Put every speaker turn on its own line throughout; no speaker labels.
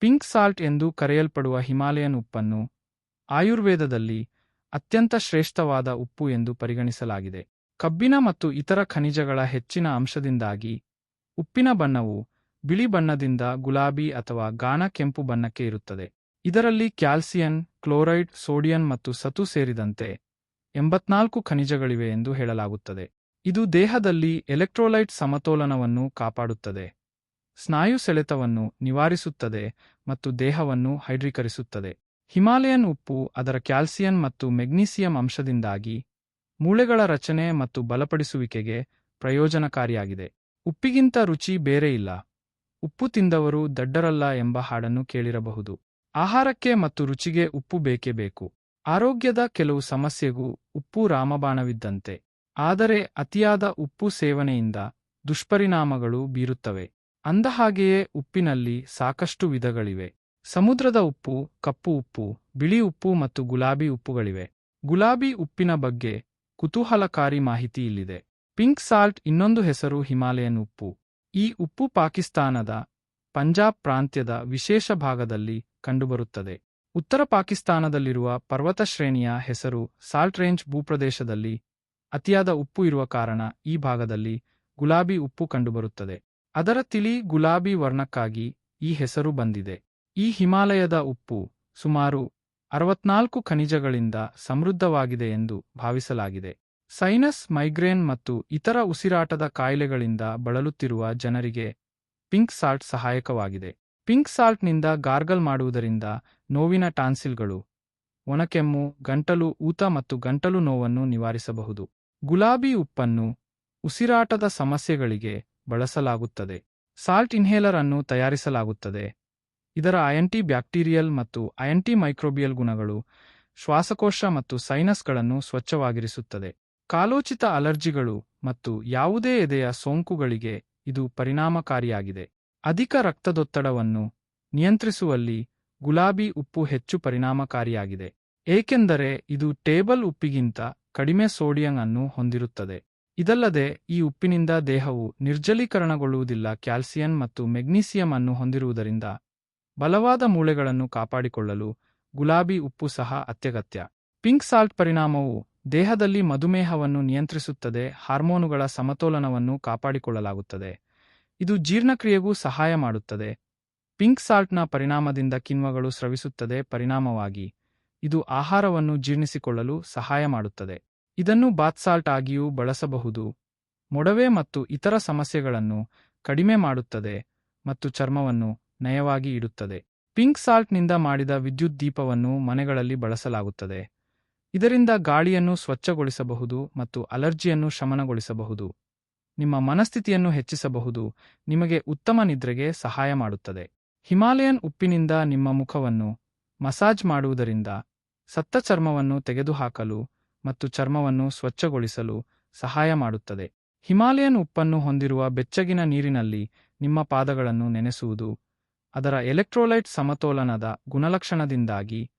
Pink salt ಎಂದು ಕರೆಯಲ್ಪಡುವ Himalayan ಉಪ್ಪನ್ನು ಆಯುರ್ವೇದದಲ್ಲಿ ಅತ್ಯಂತ ಶ್ರೇಷ್ಠವಾದ ಉಪ್ಪು ಎಂದು ಪರಿಗಣಿಸಲಾಗಿದೆ. ಕಬ್ಬಿನ ಮತ್ತು ಇತರ ಖನಿಜಗಳ ಹೆಚ್ಚಿನ ಅಂಶದಿಂದಾಗಿ ಉಪ್ಪಿನ ಬಣ್ಣವು ಬಿಳಿ ಬಣ್ಣದಿಂದ ಗುಲಾಬಿ ಅಥವಾ ಗಾಣ ಕೆಂಪು ಬಣ್ಣಕ್ಕೆ ಇರುತ್ತದೆ. ಇದರಲ್ಲಿ ಕ್ಯಾಲ್ಸಿಯನ್ ಕ್ಲೋರೈಡ್, ಸೋಡಿಯಂ ಮತ್ತು ಸತು ಸೇರಿದಂತೆ ಎಂಬತ್ನಾಲ್ಕು ಖನಿಜಗಳಿವೆ ಎಂದು ಹೇಳಲಾಗುತ್ತದೆ. ಇದು ದೇಹದಲ್ಲಿ ಎಲೆಕ್ಟ್ರೋಲೈಟ್ ಸಮತೋಲನವನ್ನು ಕಾಪಾಡುತ್ತದೆ. ಸ್ನಾಯು ಸೆಳೆತವನ್ನು ನಿವಾರಿಸುತ್ತದೆ ಮತ್ತು ದೇಹವನ್ನು ಹೈಡ್ರೀಕರಿಸುತ್ತದೆ. ಹಿಮಾಲಯನ್ ಉಪ್ಪು ಅದರ ಕ್ಯಾಲ್ಸಿಯಂ ಮತ್ತು ಮೆಗ್ನೀಸಿಯಂ ಅಂಶದಿಂದಾಗಿ ಮೂಳೆಗಳ ರಚನೆ ಮತ್ತು ಬಲಪಡಿಸುವಿಕೆಗೆ ಪ್ರಯೋಜನಕಾರಿಯಾಗಿದೆ. ಉಪ್ಪಿಗಿಂತ ರುಚಿ ಬೇರೆ ಇಲ್ಲ. ಉಪ್ಪು ತಿಂದವರು ದಡ್ಡರಲ್ಲ ಎಂಬ ಹಾಡನ್ನು ಕೇಳಿರಬಹುದು. ಆಹಾರಕ್ಕೆ ಮತ್ತು ರುಚಿಗೆ ಉಪ್ಪು ಬೇಕೇ ಬೇಕು. ಆರೋಗ್ಯದ ಕೆಲವು ಸಮಸ್ಯೆಗೂ ಉಪ್ಪು ರಾಮಬಾಣವಿದ್ದಂತೆ. ಆದರೆ ಅತಿಯಾದ ಉಪ್ಪು ಸೇವನೆಯಿಂದ ದುಷ್ಪರಿಣಾಮಗಳು ಬೀರುತ್ತವೆ. ಅಂದಹಾಗೆಯೇ ಉಪ್ಪಿನಲ್ಲಿ ಸಾಕಷ್ಟು ವಿಧಗಳಿವೆ. ಸಮುದ್ರದ ಉಪ್ಪು, ಕಪ್ಪು ಉಪ್ಪು, ಬಿಳಿ ಉಪ್ಪು ಮತ್ತು ಗುಲಾಬಿ ಉಪ್ಪುಗಳಿವೆ. ಗುಲಾಬಿ ಉಪ್ಪಿನ ಬಗ್ಗೆ ಕುತೂಹಲಕಾರಿ ಮಾಹಿತಿ ಇಲ್ಲಿದೆ. ಪಿಂಕ್ ಸಾಲ್ಟ್ ಇನ್ನೊಂದು ಹೆಸರು ಹಿಮಾಲಯನ್ ಉಪ್ಪು. ಈ ಉಪ್ಪು ಪಾಕಿಸ್ತಾನದ ಪಂಜಾಬ್ ಪ್ರಾಂತ್ಯದ ವಿಶೇಷ ಭಾಗದಲ್ಲಿ ಕಂಡುಬರುತ್ತದೆ. ಉತ್ತರ ಪಾಕಿಸ್ತಾನದಲ್ಲಿರುವ ಪರ್ವತ ಶ್ರೇಣಿಯ ಹೆಸರು ಸಾಲ್ಟ್ ರೇಂಜ್ ಭೂಪ್ರದೇಶದಲ್ಲಿ ಅತಿಯಾದ ಉಪ್ಪು ಇರುವ ಕಾರಣ ಈ ಭಾಗದಲ್ಲಿ ಗುಲಾಬಿ ಉಪ್ಪು ಕಂಡುಬರುತ್ತದೆ. ಅದರ ತಿಳಿ ಗುಲಾಬಿ ವರ್ಣಕ್ಕಾಗಿ ಈ ಹೆಸರು ಬಂದಿದೆ. ಈ ಹಿಮಾಲಯದ ಉಪ್ಪು ಸುಮಾರು ಅರವತ್ನಾಲ್ಕು ಖನಿಜಗಳಿಂದ ಸಮೃದ್ಧವಾಗಿದೆ ಎಂದು ಭಾವಿಸಲಾಗಿದೆ. ಸೈನಸ್, ಮೈಗ್ರೇನ್ ಮತ್ತು ಇತರ ಉಸಿರಾಟದ ಕಾಯಿಲೆಗಳಿಂದ ಬಳಲುತ್ತಿರುವ ಜನರಿಗೆ ಪಿಂಕ್ ಸಾಲ್ಟ್ ಸಹಾಯಕವಾಗಿದೆ. ಪಿಂಕ್ ಸಾಲ್ಟ್ನಿಂದ ಗಾರ್ಗಲ್ ಮಾಡುವುದರಿಂದ ನೋವಿನ ಟಾನ್ಸಿಲ್ಗಳು, ಒಣಕೆಮ್ಮು, ಗಂಟಲು ಊತ ಮತ್ತು ಗಂಟಲು ನೋವನ್ನು ನಿವಾರಿಸಬಹುದು. ಗುಲಾಬಿ ಉಪ್ಪನ್ನು ಉಸಿರಾಟದ ಸಮಸ್ಯೆಗಳಿಗೆ ಬಳಸಲಾಗುತ್ತದೆ. ಸಾಲ್ಟ್ ಇನ್ಹೇಲರ್ ಅನ್ನು ತಯಾರಿಸಲಾಗುತ್ತದೆ. ಇದರ ಅಯಂಟಿ ಬ್ಯಾಕ್ಟೀರಿಯಲ್ ಮತ್ತು ಅಯಂಟಿ ಮೈಕ್ರೋಬಿಯಲ್ ಗುಣಗಳು ಶ್ವಾಸಕೋಶ ಮತ್ತು ಸೈನಸ್ಗಳನ್ನು ಸ್ವಚ್ಛವಾಗಿರಿಸುತ್ತದೆ. ಕಾಲೋಚಿತ ಅಲರ್ಜಿಗಳು ಮತ್ತು ಯಾವುದೇ ಎದೆಯ ಸೋಂಕುಗಳಿಗೆ ಇದು ಪರಿಣಾಮಕಾರಿಯಾಗಿದೆ. ಅಧಿಕ ರಕ್ತದೊತ್ತಡವನ್ನು ನಿಯಂತ್ರಿಸುವಲ್ಲಿ ಗುಲಾಬಿ ಉಪ್ಪು ಹೆಚ್ಚು ಪರಿಣಾಮಕಾರಿಯಾಗಿದೆ. ಏಕೆಂದರೆ ಇದು ಟೇಬಲ್ ಉಪ್ಪಿಗಿಂತ ಕಡಿಮೆ ಸೋಡಿಯಂ ಅನ್ನು ಹೊಂದಿರುತ್ತದೆ. ಇದಲ್ಲದೆ ಈ ಉಪ್ಪಿನಿಂದ ದೇಹವು ನಿರ್ಜಲೀಕರಣಗೊಳ್ಳುವುದಿಲ್ಲ ಕ್ಯಾಲ್ಸಿಯಂ ಮತ್ತು ಮೆಗ್ನೀಸಿಯಂ ಅನ್ನು ಹೊಂದಿರುವುದರಿಂದ ಬಲವಾದ ಮೂಳೆಗಳನ್ನು ಕಾಪಾಡಿಕೊಳ್ಳಲು ಗುಲಾಬಿ ಉಪ್ಪು ಸಹ ಅತ್ಯಗತ್ಯ. ಪಿಂಕ್ ಸಾಲ್ಟ್ ಪರಿಣಾಮವು ದೇಹದಲ್ಲಿ ಮಧುಮೇಹವನ್ನು ನಿಯಂತ್ರಿಸುತ್ತದೆ, ಹಾರ್ಮೋನುಗಳ ಸಮತೋಲನವನ್ನು ಕಾಪಾಡಿಕೊಳ್ಳಲಾಗುತ್ತದೆ. ಇದು ಜೀರ್ಣಕ್ರಿಯೆಗೂ ಸಹಾಯ ಮಾಡುತ್ತದೆ. ಪಿಂಕ್ ಸಾಲ್ಟ್ನ ಪರಿಣಾಮದಿಂದ ಕಿಣ್ವಗಳು ಸ್ರವಿಸುತ್ತದೆ, ಪರಿಣಾಮವಾಗಿ ಇದು ಆಹಾರವನ್ನು ಜೀರ್ಣಿಸಿಕೊಳ್ಳಲು ಸಹಾಯ ಮಾಡುತ್ತದೆ. ಇದನ್ನು ಬಾತ್ ಸಾಲ್ಟ್ ಆಗಿಯೂ ಬಳಸಬಹುದು. ಮೊಡವೆ ಮತ್ತು ಇತರ ಸಮಸ್ಯೆಗಳನ್ನು ಕಡಿಮೆ ಮಾಡುತ್ತದೆ ಮತ್ತು ಚರ್ಮವನ್ನು ನಯವಾಗಿ ಇಡುತ್ತದೆ. ಪಿಂಕ್ ಸಾಲ್ಟ್ನಿಂದ ಮಾಡಿದ ವಿದ್ಯುತ್ ದೀಪವನ್ನು ಮನೆಗಳಲ್ಲಿ ಬಳಸಲಾಗುತ್ತದೆ. ಇದರಿಂದ ಗಾಳಿಯನ್ನು ಸ್ವಚ್ಛಗೊಳಿಸಬಹುದು ಮತ್ತು ಅಲರ್ಜಿಯನ್ನು ಶಮನಗೊಳಿಸಬಹುದು. ನಿಮ್ಮ ಮನಸ್ಥಿತಿಯನ್ನು ಹೆಚ್ಚಿಸಬಹುದು, ನಿಮಗೆ ಉತ್ತಮ ನಿದ್ರೆಗೆ ಸಹಾಯ ಮಾಡುತ್ತದೆ. ಹಿಮಾಲಯನ್ ಉಪ್ಪಿನಿಂದ ನಿಮ್ಮ ಮುಖವನ್ನು ಮಸಾಜ್ ಮಾಡುವುದರಿಂದ ಸತ್ತ ಚರ್ಮವನ್ನು ತೆಗೆದುಹಾಕಲು ಮತ್ತು ಚರ್ಮವನ್ನು ಸ್ವಚ್ಛಗೊಳಿಸಲು ಸಹಾಯ ಮಾಡುತ್ತದೆ. ಹಿಮಾಲಯನ್ ಉಪ್ಪನ್ನು ಹೊಂದಿರುವ ಬೆಚ್ಚಗಿನ ನೀರಿನಲ್ಲಿ ನಿಮ್ಮ ಪಾದಗಳನ್ನು ನೆನೆಸುವುದು ಅದರ ಎಲೆಕ್ಟ್ರೋಲೈಟ್ ಸಮತೋಲನದ ಗುಣಲಕ್ಷಣದಿಂದಾಗಿ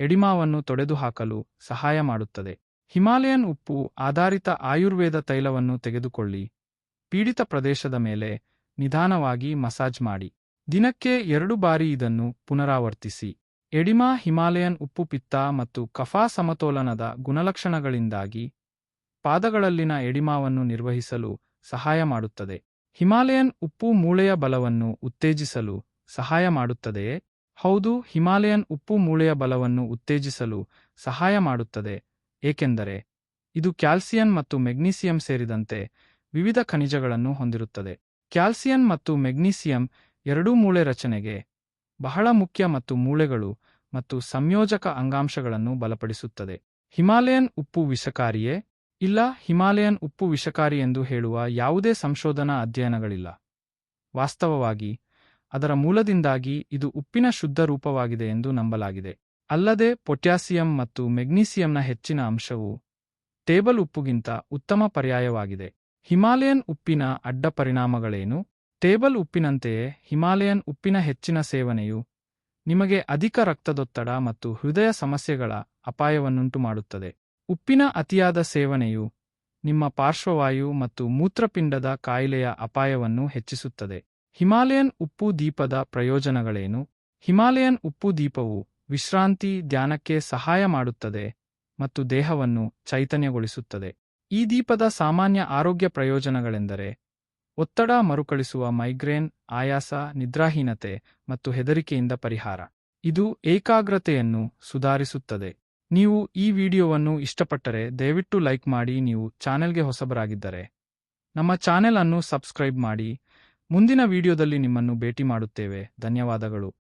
ಎಡಿಮಾವನ್ನು ತೊಡೆದುಹಾಕಲು ಸಹಾಯ ಮಾಡುತ್ತದೆ. ಹಿಮಾಲಯನ್ ಉಪ್ಪು ಆಧಾರಿತ ಆಯುರ್ವೇದ ತೈಲವನ್ನು ತೆಗೆದುಕೊಳ್ಳಿ. ಪೀಡಿತ ಪ್ರದೇಶದ ಮೇಲೆ ನಿಧಾನವಾಗಿ ಮಸಾಜ್ ಮಾಡಿ. ದಿನಕ್ಕೆ ಎರಡು ಬಾರಿ ಇದನ್ನು ಪುನರಾವರ್ತಿಸಿ. ಎಡಿಮಾ ಹಿಮಾಲಯನ್ ಉಪ್ಪು ಪಿತ್ತ ಮತ್ತು ಕಫಾ ಸಮತೋಲನದ ಗುಣಲಕ್ಷಣಗಳಿಂದಾಗಿ ಪಾದಗಳಲ್ಲಿನ ಎಡಿಮಾವನ್ನು ನಿರ್ವಹಿಸಲು ಸಹಾಯ ಮಾಡುತ್ತದೆ. ಹಿಮಾಲಯನ್ ಉಪ್ಪು ಮೂಳೆಯ ಬಲವನ್ನು ಉತ್ತೇಜಿಸಲು ಸಹಾಯ ಮಾಡುತ್ತದೆಯೇ ಹೌದು, ಹಿಮಾಲಯನ್ ಉಪ್ಪು ಮೂಳೆಯ ಬಲವನ್ನು ಉತ್ತೇಜಿಸಲು ಸಹಾಯ ಮಾಡುತ್ತದೆ. ಏಕೆಂದರೆ ಇದು ಕ್ಯಾಲ್ಸಿಯಂ ಮತ್ತು ಮೆಗ್ನೀಸಿಯಂ ಸೇರಿದಂತೆ ವಿವಿಧ ಖನಿಜಗಳನ್ನು ಹೊಂದಿರುತ್ತದೆ. ಕ್ಯಾಲ್ಸಿಯಂ ಮತ್ತು ಮೆಗ್ನೀಸಿಯಂ ಎರಡೂ ಮೂಳೆ ರಚನೆಗೆ ಬಹಳ ಮುಖ್ಯ ಮತ್ತು ಮೂಳೆಗಳು ಮತ್ತು ಸಂಯೋಜಕ ಅಂಗಾಂಶಗಳನ್ನು ಬಲಪಡಿಸುತ್ತದೆ. ಹಿಮಾಲಯನ್ ಉಪ್ಪು ವಿಷಕಾರಿಯೇ? ಇಲ್ಲ, ಹಿಮಾಲಯನ್ ಉಪ್ಪು ವಿಷಕಾರಿ ಎಂದು ಹೇಳುವ ಯಾವುದೇ ಸಂಶೋಧನಾ ಅಧ್ಯಯನಗಳಿಲ್ಲ. ವಾಸ್ತವವಾಗಿ, ಅದರ ಮೂಲದಿಂದಾಗಿ ಇದು ಉಪ್ಪಿನ ಶುದ್ಧ ರೂಪವಾಗಿದೆ ಎಂದು ನಂಬಲಾಗಿದೆ. ಅಲ್ಲದೆ, ಪೊಟ್ಯಾಸಿಯಂ ಮತ್ತು ಮೆಗ್ನೀಸಿಯಂನ ಹೆಚ್ಚಿನ ಅಂಶವು ಟೇಬಲ್ ಉಪ್ಪುಗಿಂತ ಉತ್ತಮ ಪರ್ಯಾಯವಾಗಿದೆ. ಹಿಮಾಲಯನ್ ಉಪ್ಪಿನ ಅಡ್ಡ ಪರಿಣಾಮಗಳೇನು? ಟೇಬಲ್ ಉಪ್ಪಿನಂತೆಯೇ ಹಿಮಾಲಯನ್ ಉಪ್ಪಿನ ಹೆಚ್ಚಿನ ಸೇವನೆಯು ನಿಮಗೆ ಅಧಿಕ ರಕ್ತದೊತ್ತಡ ಮತ್ತು ಹೃದಯ ಸಮಸ್ಯೆಗಳ ಅಪಾಯವನ್ನುಂಟು ಮಾಡುತ್ತದೆ ಉಪ್ಪಿನ ಅತಿಯಾದ ಸೇವನೆಯು ನಿಮ್ಮ ಪಾರ್ಶ್ವವಾಯು ಮತ್ತು ಮೂತ್ರಪಿಂಡದ ಕಾಯಿಲೆಯ ಅಪಾಯವನ್ನು ಹೆಚ್ಚಿಸುತ್ತದೆ. ಹಿಮಾಲಯನ್ ಉಪ್ಪು ದೀಪದ ಪ್ರಯೋಜನಗಳೇನು? ಹಿಮಾಲಯನ್ ಉಪ್ಪು ದೀಪವು ವಿಶ್ರಾಂತಿ, ಧ್ಯಾನಕ್ಕೆ ಸಹಾಯ ಮಾಡುತ್ತದೆ ಮತ್ತು ದೇಹವನ್ನು ಚೈತನ್ಯಗೊಳಿಸುತ್ತದೆ. ಈ ದೀಪದ ಸಾಮಾನ್ಯ ಆರೋಗ್ಯ ಪ್ರಯೋಜನಗಳೆಂದರೆ ಒತ್ತಡ ಮರುಕಳಿಸುವ ಮೈಗ್ರೇನ್, ಆಯಾಸ, ನಿದ್ರಾಹೀನತೆ ಮತ್ತು ಹೆದರಿಕೆಯಿಂದ ಪರಿಹಾರ. ಇದು ಏಕಾಗ್ರತೆಯನ್ನು ಸುಧಾರಿಸುತ್ತದೆ. ನೀವು ಈ ವಿಡಿಯೋವನ್ನು ಇಷ್ಟಪಟ್ಟರೆ ದಯವಿಟ್ಟು ಲೈಕ್ ಮಾಡಿ, ನೀವು ಚಾನೆಲ್ಗೆ ಹೊಸಬರಾಗಿದ್ದರೆ. ನಮ್ಮ ಚಾನೆಲ್ ಅನ್ನು ಸಬ್ಸ್ಕ್ರೈಬ್ ಮಾಡಿ. ಮುಂದಿನ ವಿಡಿಯೋದಲ್ಲಿ ನಿಮ್ಮನ್ನು ಭೇಟಿ ಮಾಡುತ್ತೇವೆ. ಧನ್ಯವಾದಗಳು.